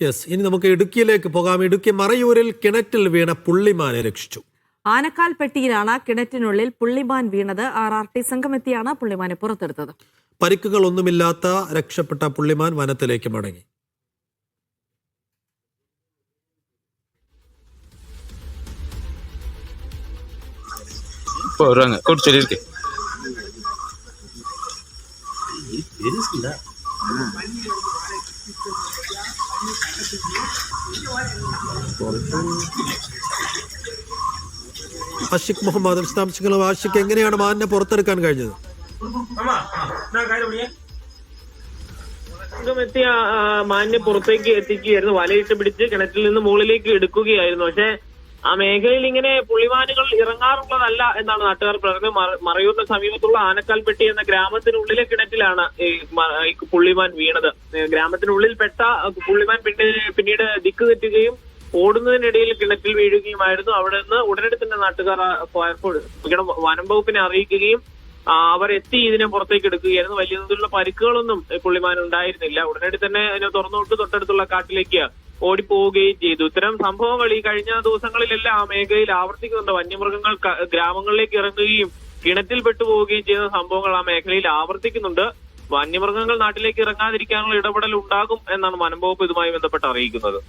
Yes ഇനി നമുക്ക് ഇടുക്കിയിലേക്ക് പോകാം ഇടുക്കി മറയൂരിൽ കിണറ്റിൽ വീണ പുള്ളിമാനെ രക്ഷിച്ചു ആനക്കാൽ പെട്ടിയിലാണ് കിണറ്റിനുള്ളിൽ പുള്ളിമാൻ വീണത് ആർ ആർ ടി സംഘമെത്തിയാണ് പുള്ളിമാനെ പുറത്തെടുത്തത് പരിക്കുകളൊന്നുമില്ലാത്ത രക്ഷപ്പെട്ട പുള്ളിമാൻ വനത്തിലേക്ക് മടങ്ങി இப்போ வருவாங்க கூட்டு சொல்லியிருக்கு ആഷിഖ് മുഹമ്മദ് വിശദാംശങ്ങളും ആഷിഖ് എങ്ങനെയാണ് മാനിനെ പുറത്തെടുക്കാൻ കഴിഞ്ഞത്? ആ, മാനിനെ പുറത്തേക്ക് എത്തിക്കുകയായിരുന്നു. വലയിട്ട് പിടിച്ച് കിണറ്റിൽ നിന്ന് മുകളിലേക്ക് എടുക്കുകയായിരുന്നു. പക്ഷെ ആ മേഖലയിൽ ഇങ്ങനെ പുള്ളിമാനുകൾ ഇറങ്ങാറുള്ളതല്ല എന്നാണ് നാട്ടുകാർ മറ- മറയൂരിന് സമീപത്തുള്ള ആനക്കാൽപ്പെട്ടി എന്ന ഗ്രാമത്തിനുള്ളിലെ കിണറ്റിലാണ് ഈ പുള്ളിമാൻ വീണത്. ഗ്രാമത്തിനുള്ളിൽ പെട്ട പുള്ളിമാൻ പിന്നീട് പിന്നീട് ദിക്ക് തെറ്റുകയും ഓടുന്നതിനിടയിൽ കിണറ്റിൽ വീഴുകയുമായിരുന്നു. അവിടെ നിന്ന് ഉടനടി തന്നെ നാട്ടുകാർ ഫയർഫോഴ്സ് വനം വകുപ്പിനെ അറിയിക്കുകയും എത്തി ഇതിനെ പുറത്തേക്ക് എടുക്കുകയായിരുന്നു. വലിയ തോതിലുള്ള പരിക്കുകളൊന്നും പുള്ളിമാൻ ഉണ്ടായിരുന്നില്ല. ഉടനടി തന്നെ അതിനെ തൊട്ടടുത്തുള്ള കാട്ടിലേക്ക് ഓടിപ്പോവുകയും ചെയ്തു. ഇത്തരം സംഭവങ്ങൾ ഈ കഴിഞ്ഞ ദിവസങ്ങളിലെല്ലാം ആ മേഖലയിൽ ആവർത്തിക്കുന്നുണ്ട്. വന്യമൃഗങ്ങൾ ഗ്രാമങ്ങളിലേക്ക് ഇറങ്ങുകയും കിണറ്റിൽ പെട്ടുപോവുകയും ചെയ്യുന്ന സംഭവങ്ങൾ ആ മേഖലയിൽ ആവർത്തിക്കുന്നുണ്ട്. വന്യമൃഗങ്ങൾ നാട്ടിലേക്ക് ഇറങ്ങാതിരിക്കാനുള്ള ഇടപെടൽ ഉണ്ടാകും എന്നാണ് വനം വകുപ്പ് ഇതുമായി ബന്ധപ്പെട്ട് അറിയിക്കുന്നത്.